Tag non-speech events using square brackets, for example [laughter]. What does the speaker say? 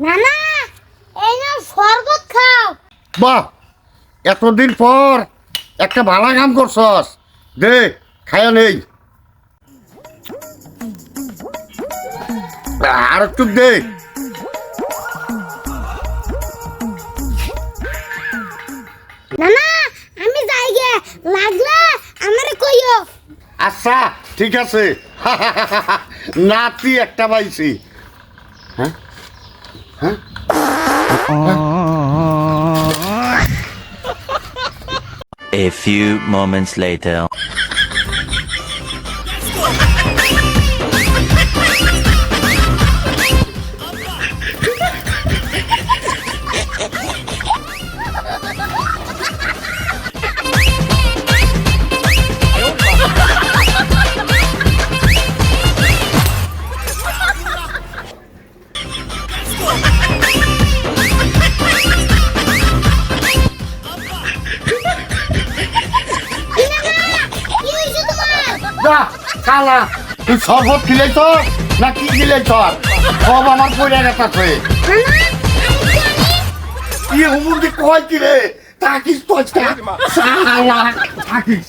না না এই না শরবত খাও। বাহ এতদিন পর একটা ভালো কাম করছস। দে খায়া নেই। আর একটু দে। না না আমি যাই গে। লাগলে আমারে কইও। আচ্ছা ঠিক আছে। [laughs] নাতি একটা পাইছি। হ্যাঁ? A few moments later. যা কালা, তুই শরবত খিলাই তোর না কি খিলাই তোর সব আমার পড়ে গেছে কি হুমুর দি কয় কি রে? থাকিস তো থাকিস।